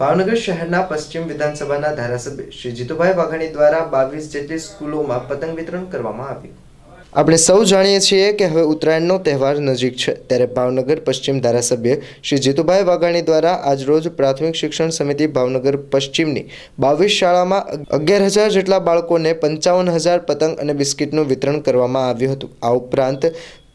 ભાવનગર શહેરના પશ્ચિમ વિધાનસભાના ધારાસભ્ય શ્રી જીતુભાઈ વાઘાણી દ્વારા બાવીસ જેટલી સ્કૂલોમાં પતંગ વિતરણ કરવામાં આવ્યું. આપણે સૌ જાણીએ છીએ કે હવે ઉત્તરાયણનો તહેવાર નજીક છે. ત્યારે ભાવનગર પશ્ચિમ ધારાસભ્ય શ્રી જીતુભાઈ વાઘાણી દ્વારા આજરોજ પ્રાથમિક શિક્ષણ સમિતિ ભાવનગર પશ્ચિમની બાવીસ શાળામાં અગિયાર હજાર જેટલા બાળકોને પંચાવન હજાર પતંગ અને બિસ્કિટનું વિતરણ કરવામાં આવ્યું હતું. આ ઉપરાંત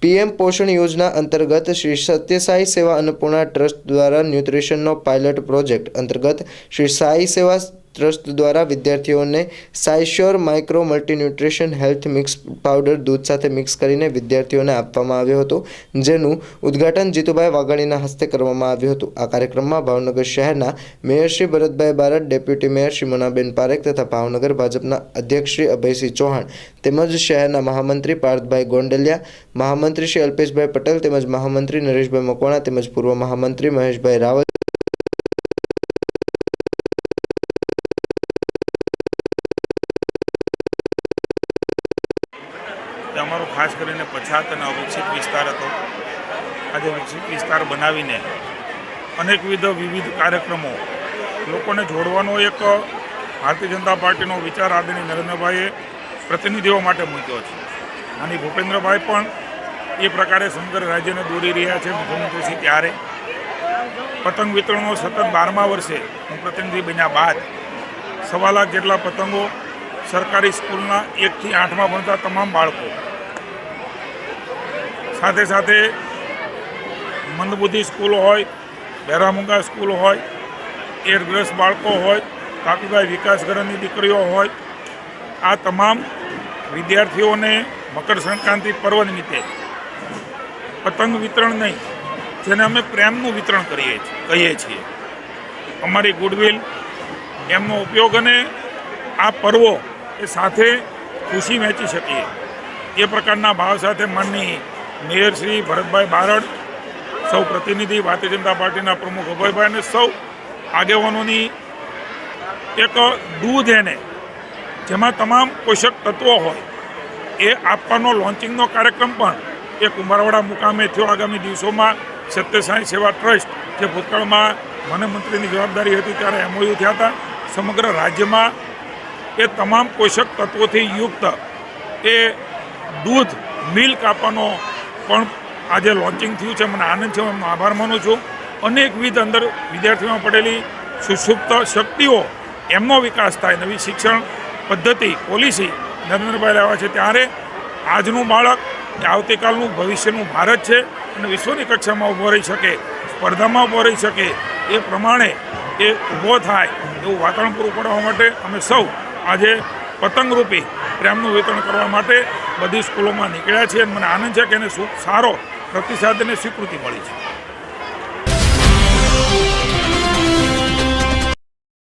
પીએમ પોષણ યોજના અંતર્ગત શ્રી સત્યસાઈ સેવા અન્નપૂર્ણા ટ્રસ્ટ દ્વારા ન્યુટ્રિશનનો પાયલટ પ્રોજેક્ટ અંતર્ગત શ્રી સાઈ સેવા ટ્રસ્ટ દ્વારા વિદ્યાર્થીઓને સાયશ્યોર micro multinutrition health mix powder દૂધ સાથે મિક્સ કરીને વિદ્યાર્થીઓને આપવામાં આવ્યો હતો, જેનું ઉદ્ઘાટન જીતુભાઈ વાઘાણીના હસ્તે કરવામાં આવ્યું હતું. આ કાર્યક્રમમાં ભાવનગર શહેરના mayor Shri Bharatbhai Barad, deputy mayor Shri Monaben Parekh તથા ભાવનગર ભાજપના અધ્યક્ષ શ્રી અભયસિંહ ચૌહાણ તેમજ શહેરના મહામંત્રી પાર્થભાઈ ગોંડલિયા, મહામંત્રી શ્રી અલ્પેશભાઈ પટેલ તેમજ મહામંત્રી નરેશભાઈ મકવાણા તેમજ પૂર્વ મહામંત્રી મહેશભાઈ રાવલ તે અમારો ખાસ કરીને પછાત અને અવિકસિત વિસ્તાર હતો. આજે વિકસિત વિસ્તાર બનાવીને અનેકવિધ વિવિધ કાર્યક્રમો લોકોને જોડવાનો એક ભારતીય જનતા પાર્ટીનો વિચાર આદરણીય નરેન્દ્રભાઈએ પ્રતિનિધિઓ માટે મૂક્યો છે. અને ભૂપેન્દ્રભાઈ પણ એ પ્રકારે સમગ્ર રાજ્યને દોરી રહ્યા છે મુખ્યમંત્રીશ્રી ત્યારે. પતંગ વિતરણનો સતત બારમા વર્ષે હું પ્રતિનિધિ બન્યા બાદ સવા લાખ જેટલા પતંગો સરકારી સ્કૂલના એકથી આઠમાં ભણતા તમામ બાળકો. સાથે સાથે મંદબુદ્ધિ સ્કૂલ હોય, બેરામુંગા સ્કૂલ હોય એરગ્રસ્ત બાળકો હોય કાકુભાઈ વિકાસ ઘરની દીકરીઓ હોય, આ તમામ વિદ્યાર્થીઓને મકર સંક્રાંતિ પર્વ નિમિત્તે પતંગ વિતરણ નહીં, જેને અમે પ્રેમનું વિતરણ કરીએ કહીએ છીએ. અમારી ગુડવિલ, એમનો ઉપયોગ અને આ પર્વો એ સાથે ખુશી વહેંચી શકીએ. એ પ્રકારના ભાવ સાથે માનની મેયર શ્રી ભરતભાઈ બારડ, સૌ પ્રતિનિધિ ભારતીય જનતા પાર્ટીના પ્રમુખ અભયભાઈ અને સૌ આગેવાનોની એક દૂધ એને, જેમાં તમામ પોષક તત્વો હોય, એ આપવાનો લોન્ચિંગનો કાર્યક્રમ પણ એ કુંભારવાડા મુકામે થયો આગામી દિવસોમાં સત્યસાઈ સેવા ટ્રસ્ટ, જે ભૂતકાળમાં મને મંત્રીની જવાબદારી હતી ત્યારે એમઓયુ થયા હતા. સમગ્ર રાજ્યમાં એ તમામ પોષક તત્વોથી યુક્ત એ દૂધ મિલ્ક આપવાનો પણ આજે લોન્ચિંગ થયું છે. મને આનંદ છે, હું આભાર માનું છું. અનેકવિધ અંદર વિદ્યાર્થીઓમાં પડેલી સુષુપ્ત શક્તિઓ, એમનો વિકાસ થાય, નવી શિક્ષણ પદ્ધતિ પોલિસી નરેન્દ્રભાઈ લાવ્યા છે. ત્યારે આજનું બાળક એ આવતીકાલનું ભવિષ્યનું ભારત છે અને વિશ્વની કક્ષામાં ઊભો રહી શકે, સ્પર્ધામાં ઊભો રહી શકે એ પ્રમાણે એ ઊભો થાય એવું વાતાવરણ પૂરું પાડવા માટે અમે સૌ આજે પતંગરૂપી પ્રેમનું વિતરણ કરવા માટે બધી સ્કૂલોમાં નીકળ્યા છે મને આનંદ છે કે એને સારો પ્રતિસાદ અને સ્વીકૃતિ મળી છે.